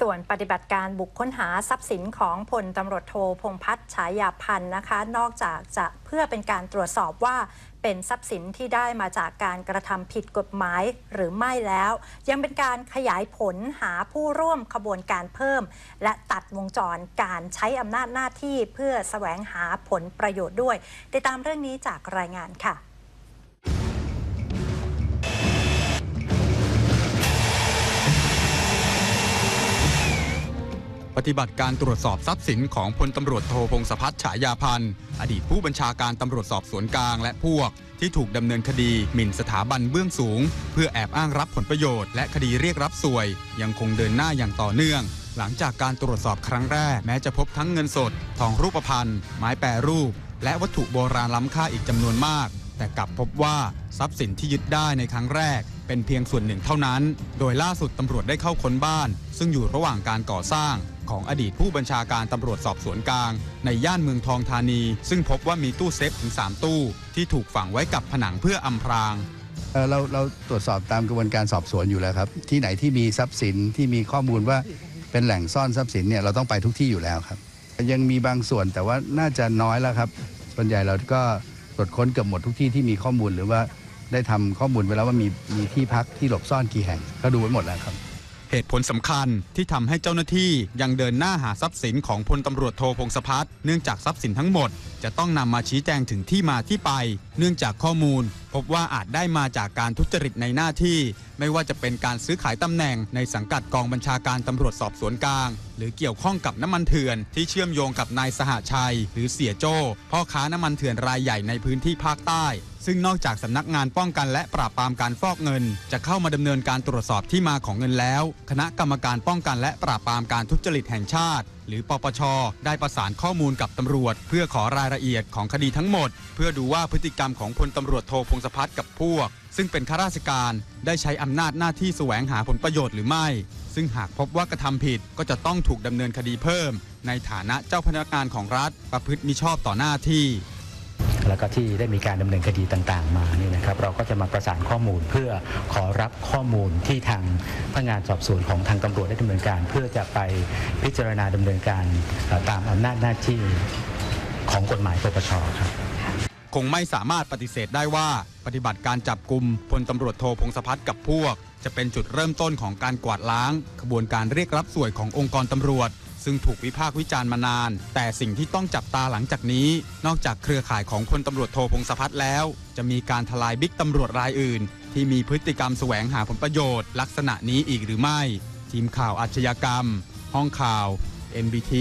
ส่วนปฏิบัติการบุกค้นหาทรัพย์สินของพลตำรวจโทพงพัฒน์ฉายาพันธ์นะคะ นอกจากจะเพื่อเป็นการตรวจสอบว่าเป็นทรัพย์สินที่ได้มาจากการกระทำผิดกฎหมายหรือไม่แล้ว ยังเป็นการขยายผลหาผู้ร่วมขบวนการเพิ่ม และตัดวงจรการใช้อำนาจหน้าที่เพื่อแสวงหาผลประโยชน์ด้วย ติดตามเรื่องนี้จากรายงานค่ะ ปฏิบัติการตรวจสอบทรัพย์สินของพลตำรวจโทพงศพัฒน์ฉายาพันธ์ อดีตผู้บัญชาการตำรวจสอบสวนกลางและพวก ที่ถูกดำเนินคดีหมิ่นสถาบันเบื้องสูง เพื่อแอบอ้างรับผลประโยชน์และคดีเรียกรับสวย ยังคงเดินหน้าอย่างต่อเนื่อง หลังจากการตรวจสอบครั้งแรกแม้จะพบทั้งเงินสด ทองรูปพรรณไม้แปรรูป และวัตถุโบราณล้ำค่าอีกจำนวนมาก แต่กลับพบว่าทรัพย์สินที่ยึดได้ในครั้งแรก เป็นเพียงส่วนหนึ่งเท่านั้น โดยล่าสุดตำรวจได้เข้าค้นบ้าน ซึ่งอยู่ระหว่างการก่อสร้างของอดีตผู้บัญชาการตำรวจสอบสวนกลาง ในย่านเมืองทองธานี ซึ่งพบว่ามีตู้เซฟถึง 3 ตู้ ที่ถูกฝังไว้กับผนังเพื่ออำพรางเเราเราตรวจสอบตามกระบวนการสอบสวนอยู่แล้วครับ ที่ไหนที่มีทรัพย์สินที่มีข้อมูลว่าเป็นแหล่งซ่อนทรัพย์สินเนี่ยเราต้องไปทุกที่อยู่แล้วครับ ยังมีบางส่วนแต่ว่าน่าจะน้อยแล้วครับ ส่วนใหญ่เราก็ตรวจค้นเกือบหมดทุกที่ที่มีข้อมูลหรือว่า ได้ทำข้อมูลไว้แล้วว่ามีมีที่พักที่หลบซ่อนกี่แห่งก็ดูไว้หมดแล้วครับ เหตุผลสำคัญที่ทำให้เจ้าหน้าที่ยังเดินหน้าหาทรัพย์สินของพลตำรวจโทพงศพัฒน์เนื่องจากทรัพย์สินทั้งหมด จะต้องนำมาชี้แจงถึงที่มาที่ไป เนื่องจากข้อมูล พบว่าอาจได้มาจากการทุจริตในหน้าที่ ไม่ว่าจะเป็นการซื้อขายตำแหน่งในสังกัดกองบัญชาการตำรวจสอบสวนกลาง หรือเกี่ยวข้องกับน้ำมันเถื่อน ที่เชื่อมโยงกับนายสหชัย หรือเสียโจ้พ่อค้าน้ำมันเถื่อนรายใหญ่ในพื้นที่ภาคใต้ ซึ่งนอกจากสำนักงานป้องกันและปราบปรามการฟอกเงิน จะเข้ามาดำเนินการตรวจสอบที่มาของเงินแล้ว คณะกรรมการป้องกันและปราบปรามการทุจริตแห่งชาติ หรือปปช ได้ประสานข้อมูลกับตำรวจ เพื่อขอรายละเอียดของคดีทั้งหมด เพื่อดูว่าพฤติกรรมของพลตำรวจโทพงศพัฒน์กับพวก ซึ่งเป็นข้าราชการได้ใช้อำนาจหน้าที่แสวงหาผลประโยชน์หรือไม่ ซึ่งหากพบว่ากระทำผิดก็จะต้องถูกดำเนินคดีเพิ่ม ในฐานะเจ้าพนักงานของรัฐประพฤติมิชอบต่อหน้าที่ แล้วก็ที่ได้มีการดำเนินคดีต่างๆ มาเนี่ยนะครับเราก็จะมาประสานข้อมูลเพื่อขอรับข้อมูลที่ทางพนักงานสอบสวนของทางตำรวจได้ดำเนินการ เพื่อจะไปพิจารณาดำเนินการตามอำนาจหน้าที่ของกฎหมายปปชครับคงไม่สามารถปฏิเสธได้ว่าปฏิบัติการจับกลุ่มพลตำรวจโทพงศพัฒน์กับพวก จะเป็นจุดเริ่มต้นของการกวาดล้างขบวนการเรียกรับสวยขององค์กรตำรวจ ซึ่งถูกวิพากษ์วิจารณ์มานาน แต่สิ่งที่ต้องจับตาหลังจากนี้ นอกจากเครือข่ายของคนตำรวจโทพงศพัฒน์แล้ว จะมีการทลายบิ๊กตำรวจรายอื่น ที่มีพฤติกรรมแสวงหาผลประโยชน์ ลักษณะนี้อีกหรือไม่ ทีมข่าวอาชญากรรม ห้องข่าว MBT